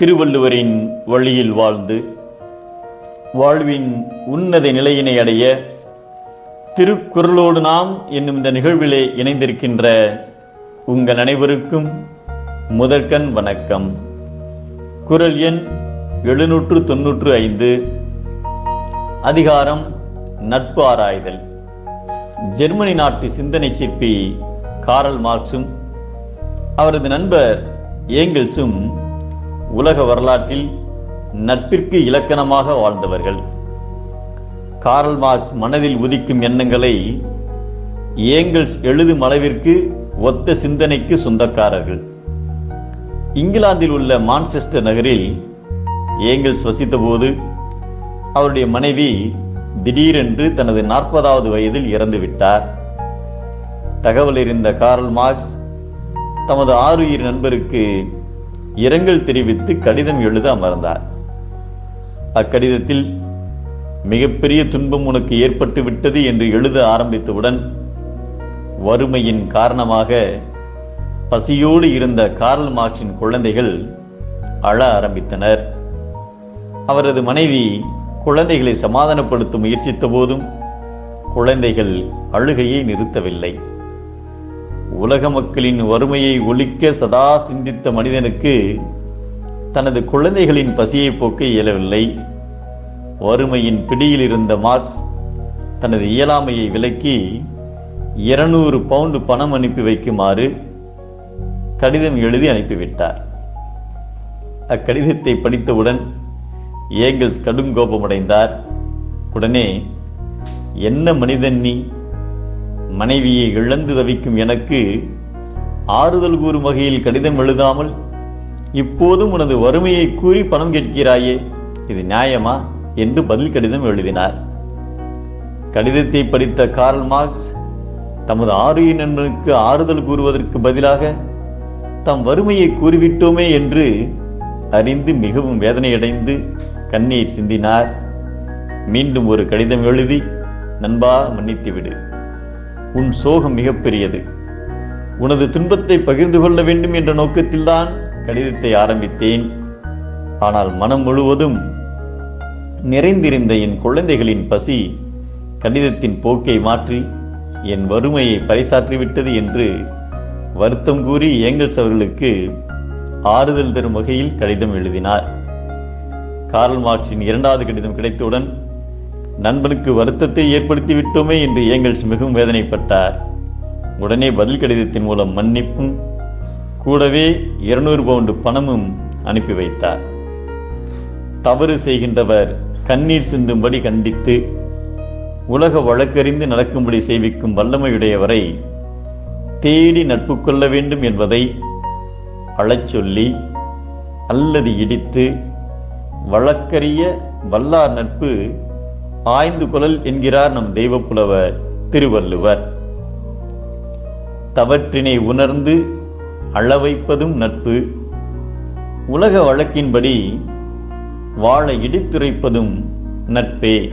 திருவள்ளுவரின் வழியில் வாழ்ந்து வாழ்வின் உன்னத நிலையினை அடைய திருக்குறளோடு நாம் என்னும் இந்த நிகழ்விலே இணைந்திருக்கின்ற உங்கள் அனைவருக்கும் முதற்கண் வணக்கம். குரல் எண் எழுநூற்று தொன்னூற்று ஐந்து. அதிகாரம் நட்பு ஆராய்தல். ஜெர்மனி நாட்டு சிந்தனை சிற்பி காரல் மார்க்சும் அவரது நண்பர் ஏங்கல்ஸும் உலக வரலாற்றில் நட்பிற்கு இலக்கணமாக வாழ்ந்தவர்கள். காரல் மார்க்ஸ் மனதில் உதிக்கும் எண்ணங்களை ஏங்கல்ஸ் எழுதும் அளவிற்கு ஒத்த சிந்தனைக்கு சொந்தக்காரர்கள். இங்கிலாந்தில் உள்ள மான்செஸ்டர் நகரில் ஏங்கல்ஸ் வசித்தபோது அவருடைய மனைவி திடீரென்று தனது நாற்பதாவது வயதில் இறந்துவிட்டார். தகவல் இருந்த காரல் மார்க்ஸ் தமது ஆறுயிர் நண்பருக்கு இரங்கல் தெரிவித்து கடிதம் எழுத அமர்ந்தார் அக்கடிதத்தில் மிகப்பெரிய துன்பம் உனக்கு ஏற்பட்டு விட்டது என்று எழுத ஆரம்பித்தவுடன் வறுமையின் காரணமாக பசியோடு இருந்த கார்ல் மார்க்சின் குழந்தைகள் அழ ஆரம்பித்தனர். அவரது மனைவி குழந்தைகளை சமாதானப்படுத்த முயற்சித்த போதும் குழந்தைகள் அழுகையை நிறுத்தவில்லை. உலக மக்களின் வறுமையை ஒழிக்க சதா சிந்தித்த மனிதனுக்கு தனது குழந்தைகளின் பசியை போக்க இயலவில்லை. வறுமையின் பிடியில் இருந்த மார்க்ஸ் தனது இயலாமையை விலக்கி இருநூறு பவுண்டு பணம் அனுப்பி வைக்குமாறு கடிதம் எழுதி அனுப்பிவிட்டார். அக்கடிதத்தை படித்தவுடன் ஏங்கல்ஸ் கடும் கோபமடைந்தார். உடனே என்ன மனிதன் நீ? மனைவியை இழந்து தவிக்கும் எனக்கு ஆறுதல் கூறும் வகையில் கடிதம் எழுதாமல் இப்போதும் உனது வறுமையை கூறி பணம் கேட்கிறாயே இது நியாயமா? என்று பதில் கடிதம் எழுதினார். கடிதத்தை படித்த கார்ல் மார்க்ஸ் தமது ஆரிய நண்பனுக்கு ஆறுதல் கூறுவதற்கு பதிலாக தம் வறுமையை கூறிவிட்டோமே என்று அறிந்து மிகவும் வேதனையடைந்து கண்ணீர் சிந்தினார். மீண்டும் ஒரு கடிதம் எழுதி நண்பா மன்னித்துவிடு. உன் சோகம் மிகப்பெரியது. உனது துன்பத்தை பகிர்ந்து கொள்ள வேண்டும் என்ற நோக்கத்தில்தான் கடிதத்தை ஆரம்பித்தேன். ஆனால் மனம் முழுவதும் நிறைந்திருந்த என் குழந்தைகளின் பசி கடிதத்தின் போக்கை மாற்றி என் வறுமையை பறைசாற்றிவிட்டது என்று வருத்தம் கூறி ஏங்கல்ஸ் அவர்களுக்கு ஆறுதல் தரும் வகையில் கடிதம் எழுதினார். கார்ல் மார்க்சின் இரண்டாவது கடிதம் கிடைத்தவுடன் நண்பனுக்கு வருத்தத்தை ஏற்படுத்தி விட்டோமே என்று ஏங்கல்ஸ் மிகவும் வேதனைப்பட்டார். உடனே பதில் கடிதத்தின் மூலம் மன்னிப்பும் கூடவே இருநூறு பவுண்டு பணமும் அனுப்பி வைத்தார். தவறு செய்கின்றவர் கண்ணீர் சிந்தும்படி கண்டித்து உலக வழக்கறிந்து நடக்கும்படி செய்விக்கும் வல்லமையுடையவரை தேடி நட்பு கொள்ள வேண்டும் என்பதை அழச்சொல்லி அல்லது இடித்து வழக்கறிய வல்லார் நட்பு ஆய்ந்து கொள்ளல் என்கிறார் நம் தெய்வப்புலவர் திருவள்ளுவர். தவற்றினை உணர்ந்து அளவைப்பதும் நட்பு. உலக வழக்கின்படி வாழ இடித்துரைப்பதும் நட்பே.